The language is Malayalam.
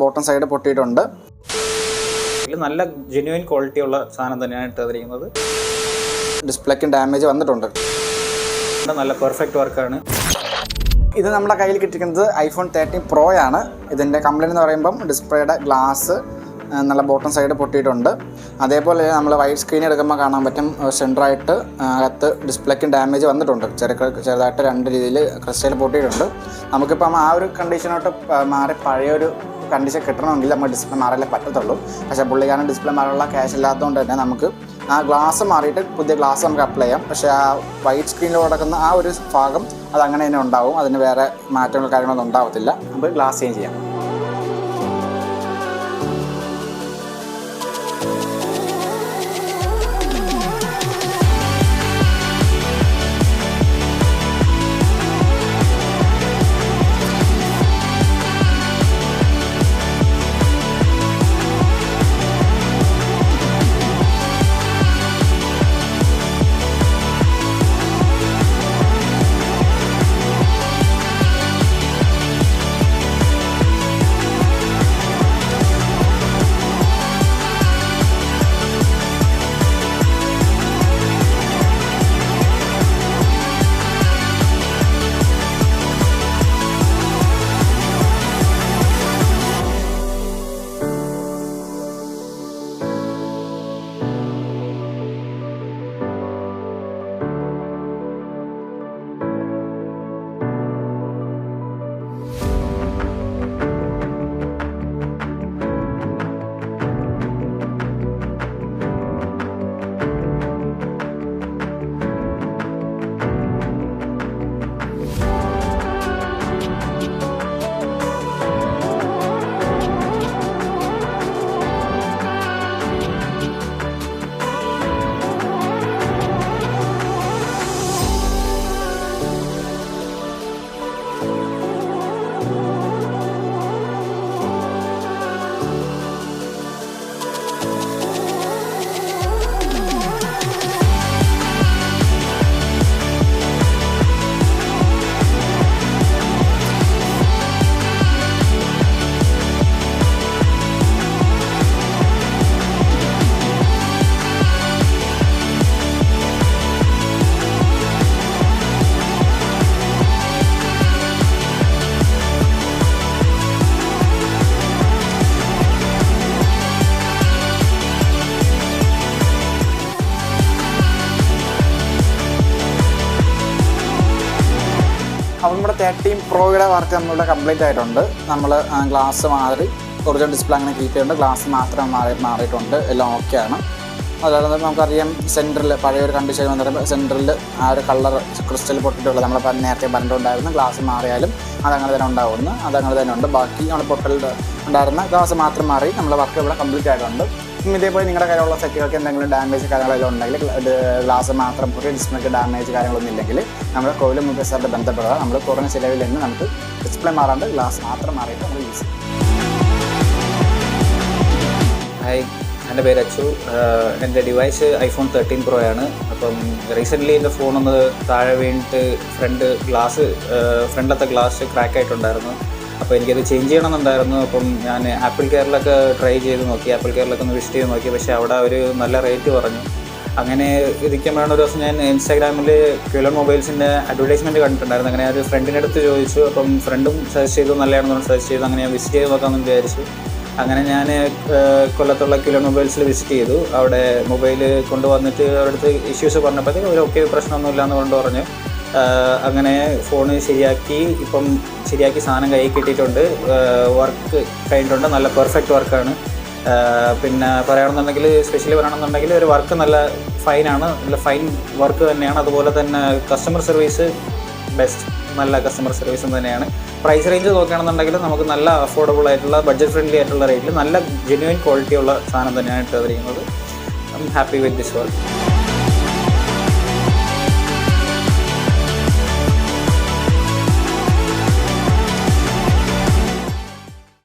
ബോട്ടം സൈഡ് പൊട്ടിയിട്ടുണ്ട്. നല്ല ജെന്യുവൻ ക്വാളിറ്റി ഉള്ള സാധനം തന്നെയാണ് ഇട്ടിരിക്കുന്നത് ഡിസ്പ്ലേക്ക് ഡാമേജ് വന്നിട്ടുണ്ട്. നല്ല പെർഫെക്റ്റ് വർക്കാണ് ഇത് നമ്മുടെ കയ്യിൽ കിട്ടിയിരിക്കുന്നത് ഐഫോൺ തേർട്ടീൻ പ്രോ ആണ്. ഇതിന്റെ കംപ്ലൈന്റ് എന്ന് പറയുമ്പം ഡിസ്പ്ലേയുടെ ഗ്ലാസ് നല്ല ബോട്ടം സൈഡ് പൊട്ടിയിട്ടുണ്ട്. അതേപോലെ നമ്മൾ വൈറ്റ് സ്ക്രീൻ എടുക്കുമ്പോൾ കാണാൻ പറ്റും സെന്ററായിട്ട് അകത്ത് ഡിസ്പ്ലേക്ക് ഡാമേജ് വന്നിട്ടുണ്ട്. ചെറിയ ചെറുതായിട്ട് രണ്ട് രീതിയിൽ ക്രിസ്റ്റൽ പൊട്ടിയിട്ടുണ്ട്. നമുക്കിപ്പം ആ ഒരു കണ്ടീഷനോട്ട് മാറി പഴയൊരു കണ്ടീഷൻ കിട്ടണമെങ്കിൽ നമ്മൾ ഡിസ്പ്ലേ മാറാനേ പറ്റത്തുള്ളൂ. പക്ഷേ പുള്ളിക്കാരൻ ഡിസ്പ്ലേ മാറാനുള്ള ക്യാഷ് ഇല്ലാത്തതുകൊണ്ട് തന്നെ നമുക്ക് ആ ഗ്ലാസ് മാറിയിട്ട് പുതിയ ഗ്ലാസ് നമുക്ക് അപ്ലൈ ചെയ്യാം. പക്ഷേ ആ വൈറ്റ് സ്ക്രീനിൽ കിടക്കുന്ന ആ ഒരു ഭാഗം അത് അങ്ങനെ തന്നെ ഉണ്ടാവും. അതിന് വേറെ മാറ്റങ്ങൾ കാര്യങ്ങളൊന്നും ഉണ്ടാവത്തില്ല. നമുക്ക് ഗ്ലാസ് ചേഞ്ച് ചെയ്യാം. നമ്മുടെ തേർട്ടീൻ പ്രോയുടെ വർക്ക് നമ്മളുടെ കംപ്ലീറ്റ് ആയിട്ടുണ്ട്. നമ്മൾ ഗ്ലാസ് മാറി ഒറിജിനൽ ഡിസ്പ്ലേ അങ്ങനെ കീപ്പ് ചെയ്യുന്നുണ്ട് ഗ്ലാസ് മാത്രം മാറി മാറിയിട്ടുണ്ട്. എല്ലാം ഓക്കെയാണ് അതുപോലെ തന്നെ നമുക്കറിയാം സെന്ററിൽ പഴയ ഒരു കണ്ടീഷൻ വന്നിട്ട് സെന്ററിൽ ആ ഒരു കളർ ക്രിസ്റ്റൽ പൊട്ടിട്ടുള്ളത് നമ്മൾ നേരത്തെ പറഞ്ഞിട്ടുണ്ടായിരുന്നു ഗ്ലാസ് മാറിയാലും അതങ്ങനെ തന്നെ ഉണ്ടാവുന്നു. അതങ്ങനെ തന്നെ ഉണ്ട്. ബാക്കി നമ്മൾ പൊട്ടൽ ഉണ്ടായിരുന്ന ഗ്ലാസ് മാത്രം മാറി നമ്മുടെ വർക്ക് ഇവിടെ കംപ്ലീറ്റ് ആയിട്ടുണ്ട്. ഇതേപോലെ നിങ്ങളുടെ കയ്യിലുള്ള സെറ്റുകൾക്ക് എന്തെങ്കിലും ഡാമേജ് കാര്യങ്ങളെല്ലാം ഉണ്ടെങ്കിൽ ഗ്ലാസ് മാത്രം പൊട്ടി ഡിസ്പ്ലേക്ക് ഡാമേജ് കാര്യങ്ങളൊന്നും ഇല്ലെങ്കിൽ നമ്മൾ കോവിലും മുബേസായിട്ട് ബന്ധപ്പെടുക നമ്മൾ കുറഞ്ഞ ചിലവിൽ തന്നെ നമുക്ക് ഡിസ്പ്ലേ മാറാണ്ട് ഗ്ലാസ് മാത്രം മാറിയിട്ട് നമ്മൾ യൂസ് ചെയ്യും. ഹായ് എന്റെ പേര് അച്ചു. എന്റെ ഡിവൈസ് ഐഫോൺ തേർട്ടീൻ പ്രോ ആണ്. അപ്പം റീസെന്റ്ലി എന്റെ ഫോണൊന്ന് താഴെ വീണിട്ട് ഫ്രണ്ട് ഗ്ലാസ് ഫ്രണ്ടിലത്തെ ഗ്ലാസ് ക്രാക്ക് ആയിട്ടുണ്ടായിരുന്നു. അപ്പോൾ എനിക്കത് ചേഞ്ച് ചെയ്യണമെന്നുണ്ടായിരുന്നു. അപ്പം ഞാൻ ആപ്പിൾ കെയറിലൊക്കെ ട്രൈ ചെയ്ത് നോക്കി. ആപ്പിൾ കെയറിലൊക്കെ ഒന്ന് വിസിറ്റ് ചെയ്ത് നോക്കി. പക്ഷേ അവിടെ ഒരു നല്ല റേറ്റ് പറഞ്ഞു അങ്ങനെ ഇരിക്കുമ്പോഴാണ് ഒരു ദിവസം ഞാൻ ഇൻസ്റ്റാഗ്രാമിൽ ക്യൂലർ മൊബൈൽസിന്റെ അഡ്വർടൈസ്മെന്റ് കണ്ടിട്ടുണ്ടായിരുന്നു. അങ്ങനെ ഒരു ഫ്രണ്ടിന്റെ അടുത്ത് ചോദിച്ചു. അപ്പം ഫ്രണ്ടും സജസ്റ്റ് ചെയ്തു. നല്ലതാണെന്ന് സജസ്റ്റ് ചെയ്തു. അങ്ങനെ ഞാൻ വിസിറ്റ് ചെയ്ത് നോക്കാമെന്ന് വിചാരിച്ചു. അങ്ങനെ ഞാൻ കൊല്ലത്തുള്ള കിലോ മൊബൈൽസിൽ വിസിറ്റ് ചെയ്തു. അവിടെ മൊബൈൽ കൊണ്ടുവന്നിട്ട് അവരുടെ അടുത്ത് ഇഷ്യൂസ് പറഞ്ഞപ്പോഴത്തേക്ക് ഒരു ഓക്കെ പ്രശ്നമൊന്നുമില്ല എന്ന് കൊണ്ട് പറഞ്ഞു. അങ്ങനെ ഫോൺ ശരിയാക്കി. ഇപ്പം ശരിയാക്കി സാധനം കൈ കിട്ടിയിട്ടുണ്ട്. വർക്ക് കഴിഞ്ഞിട്ടുണ്ട്. നല്ല പെർഫെക്റ്റ് വർക്കാണ് പിന്നെ പറയുകയാണെന്നുണ്ടെങ്കിൽ സ്പെഷ്യലി പറയുകയാണെന്നുണ്ടെങ്കിൽ ഒരു വർക്ക് നല്ല ഫൈനാണ് നല്ല ഫൈൻ വർക്ക് തന്നെയാണ്. അതുപോലെ തന്നെ കസ്റ്റമർ സർവീസ് ബെസ്റ്റ് നല്ല കസ്റ്റമർ സർവീസും തന്നെയാണ്. പ്രൈസ് റേഞ്ച് നോക്കുകയാണെന്നുണ്ടെങ്കിൽ നമുക്ക് നല്ല അഫോർഡബിൾ ആയിട്ടുള്ള ബഡ്ജറ്റ് ഫ്രണ്ട്ലി ആയിട്ടുള്ള റേറ്റിൽ നല്ല ജെന്യുവൻ ക്വാളിറ്റി ഉള്ള സാധനം തന്നെയാണ് ഇട്ടിരിക്കുന്നത് I am happy with this work